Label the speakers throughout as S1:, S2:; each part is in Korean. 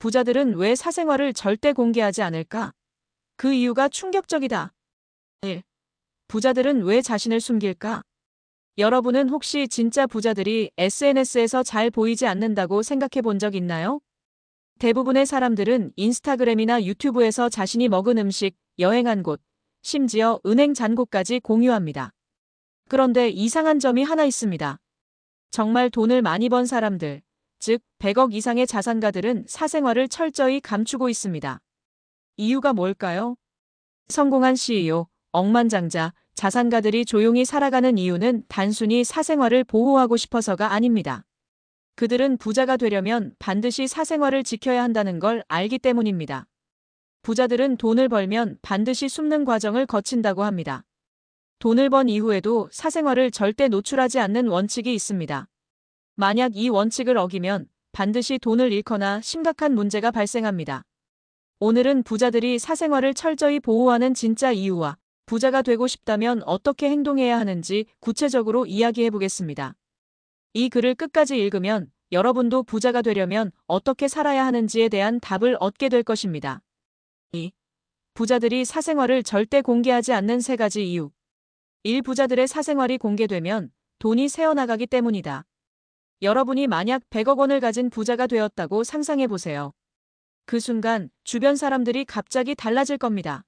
S1: 부자들은 왜 사생활을 절대 공개하지 않을까? 그 이유가 충격적이다. 1. 부자들은 왜 자신을 숨길까? 여러분은 혹시 진짜 부자들이 SNS에서 잘 보이지 않는다고 생각해 본 적 있나요? 대부분의 사람들은 인스타그램이나 유튜브에서 자신이 먹은 음식, 여행한 곳, 심지어 은행 잔고까지 공유합니다. 그런데 이상한 점이 하나 있습니다. 정말 돈을 많이 번 사람들, 즉 100억 이상의 자산가들은 사생활을 철저히 감추고 있습니다. 이유가 뭘까요? 성공한 CEO, 억만장자, 자산가들이 조용히 살아가는 이유는 단순히 사생활을 보호하고 싶어서가 아닙니다. 그들은 부자가 되려면 반드시 사생활을 지켜야 한다는 걸 알기 때문입니다. 부자들은 돈을 벌면 반드시 숨는 과정을 거친다고 합니다. 돈을 번 이후에도 사생활을 절대 노출하지 않는 원칙이 있습니다. 만약 이 원칙을 어기면 반드시 돈을 잃거나 심각한 문제가 발생합니다. 오늘은 부자들이 사생활을 철저히 보호하는 진짜 이유와 부자가 되고 싶다면 어떻게 행동해야 하는지 구체적으로 이야기해 보겠습니다. 이 글을 끝까지 읽으면 여러분도 부자가 되려면 어떻게 살아야 하는지에 대한 답을 얻게 될 것입니다. 2. 부자들이 사생활을 절대 공개하지 않는 세 가지 이유. 1. 부자들의 사생활이 공개되면 돈이 새어나가기 때문이다. 여러분이 만약 100억 원을 가진 부자가 되었다고 상상해 보세요. 그 순간 주변 사람들이 갑자기 달라질 겁니다.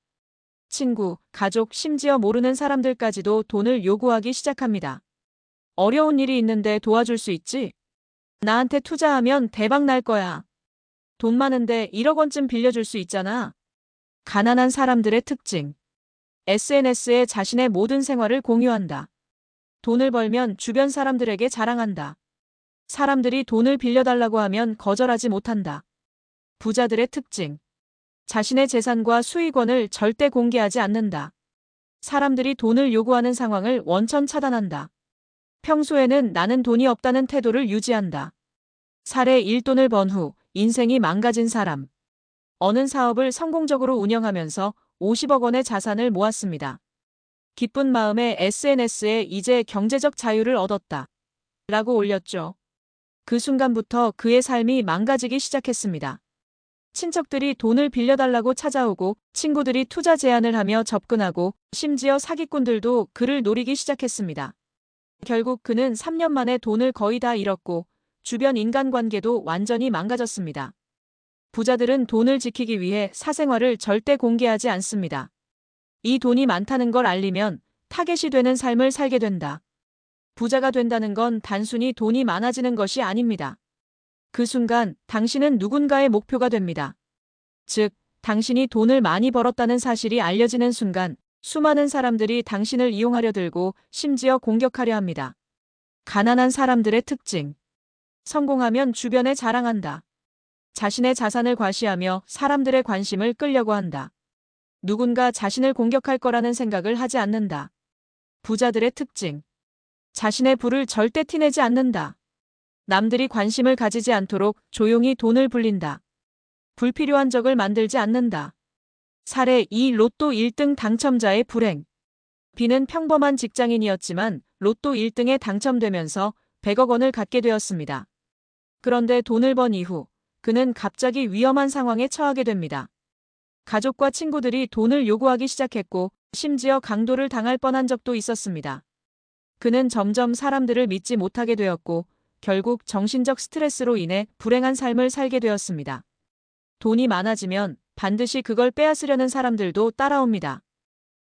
S1: 친구, 가족, 심지어 모르는 사람들까지도 돈을 요구하기 시작합니다. 어려운 일이 있는데 도와줄 수 있지? 나한테 투자하면 대박 날 거야. 돈 많은데 1억 원쯤 빌려줄 수 있잖아. 가난한 사람들의 특징. SNS에 자신의 모든 생활을 공유한다. 돈을 벌면 주변 사람들에게 자랑한다. 사람들이 돈을 빌려달라고 하면 거절하지 못한다. 부자들의 특징. 자신의 재산과 수익원을 절대 공개하지 않는다. 사람들이 돈을 요구하는 상황을 원천 차단한다. 평소에는 나는 돈이 없다는 태도를 유지한다. 사례 1돈을 번 후 인생이 망가진 사람. 어느 사업을 성공적으로 운영하면서 50억 원의 자산을 모았습니다. 기쁜 마음에 SNS에 이제 경제적 자유를 얻었다. 라고 올렸죠. 그 순간부터 그의 삶이 망가지기 시작했습니다. 친척들이 돈을 빌려달라고 찾아오고 친구들이 투자 제안을 하며 접근하고 심지어 사기꾼들도 그를 노리기 시작했습니다. 결국 그는 3년 만에 돈을 거의 다 잃었고 주변 인간관계도 완전히 망가졌습니다. 부자들은 돈을 지키기 위해 사생활을 절대 공개하지 않습니다. 이 돈이 많다는 걸 알리면 타겟이 되는 삶을 살게 된다. 부자가 된다는 건 단순히 돈이 많아지는 것이 아닙니다. 그 순간 당신은 누군가의 목표가 됩니다. 즉, 당신이 돈을 많이 벌었다는 사실이 알려지는 순간 수많은 사람들이 당신을 이용하려 들고 심지어 공격하려 합니다. 가난한 사람들의 특징. 성공하면 주변에 자랑한다. 자신의 자산을 과시하며 사람들의 관심을 끌려고 한다. 누군가 자신을 공격할 거라는 생각을 하지 않는다. 부자들의 특징. 자신의 부를 절대 티내지 않는다. 남들이 관심을 가지지 않도록 조용히 돈을 불린다. 불필요한 적을 만들지 않는다. 사례 2 로또 1등 당첨자의 불행. 비는 평범한 직장인이었지만 로또 1등에 당첨되면서 100억 원을 갖게 되었습니다. 그런데 돈을 번 이후 그는 갑자기 위험한 상황에 처하게 됩니다. 가족과 친구들이 돈을 요구하기 시작했고 심지어 강도를 당할 뻔한 적도 있었습니다. 그는 점점 사람들을 믿지 못하게 되었고 결국 정신적 스트레스로 인해 불행한 삶을 살게 되었습니다. 돈이 많아지면 반드시 그걸 빼앗으려는 사람들도 따라옵니다.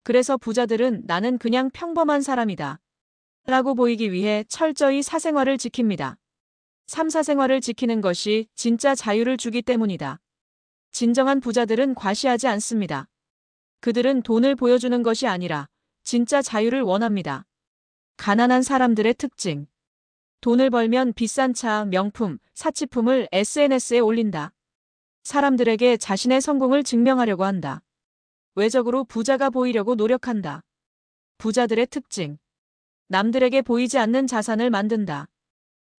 S1: 그래서 부자들은 나는 그냥 평범한 사람이다. 라고 보이기 위해 철저히 사생활을 지킵니다. 3, 사생활을 지키는 것이 진짜 자유를 주기 때문이다. 진정한 부자들은 과시하지 않습니다. 그들은 돈을 보여주는 것이 아니라 진짜 자유를 원합니다. 가난한 사람들의 특징. 돈을 벌면 비싼 차, 명품, 사치품을 SNS에 올린다. 사람들에게 자신의 성공을 증명하려고 한다. 외적으로 부자가 보이려고 노력한다. 부자들의 특징. 남들에게 보이지 않는 자산을 만든다.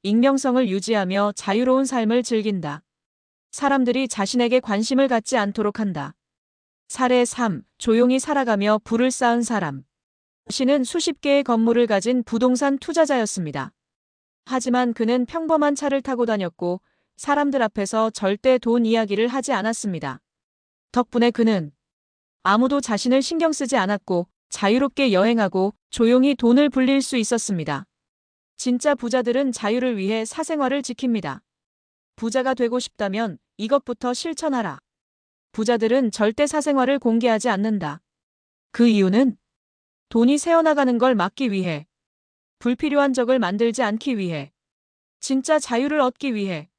S1: 익명성을 유지하며 자유로운 삶을 즐긴다. 사람들이 자신에게 관심을 갖지 않도록 한다. 사례 3. 조용히 살아가며 부를 쌓은 사람. 씨는 수십 개의 건물을 가진 부동산 투자자였습니다. 하지만 그는 평범한 차를 타고 다녔고 사람들 앞에서 절대 돈 이야기를 하지 않았습니다. 덕분에 그는 아무도 자신을 신경 쓰지 않았고 자유롭게 여행하고 조용히 돈을 불릴 수 있었습니다. 진짜 부자들은 자유를 위해 사생활을 지킵니다. 부자가 되고 싶다면 이것부터 실천하라. 부자들은 절대 사생활을 공개하지 않는다. 그 이유는 돈이 새어나가는 걸 막기 위해, 불필요한 적을 만들지 않기 위해, 진짜 자유를 얻기 위해.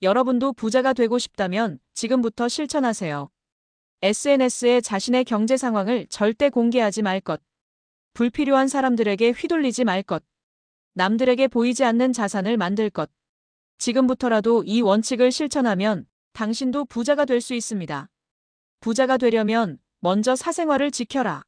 S1: 여러분도 부자가 되고 싶다면 지금부터 실천하세요. SNS에 자신의 경제 상황을 절대 공개하지 말 것. 불필요한 사람들에게 휘둘리지 말 것. 남들에게 보이지 않는 자산을 만들 것. 지금부터라도 이 원칙을 실천하면 당신도 부자가 될 수 있습니다. 부자가 되려면 먼저 사생활을 지켜라.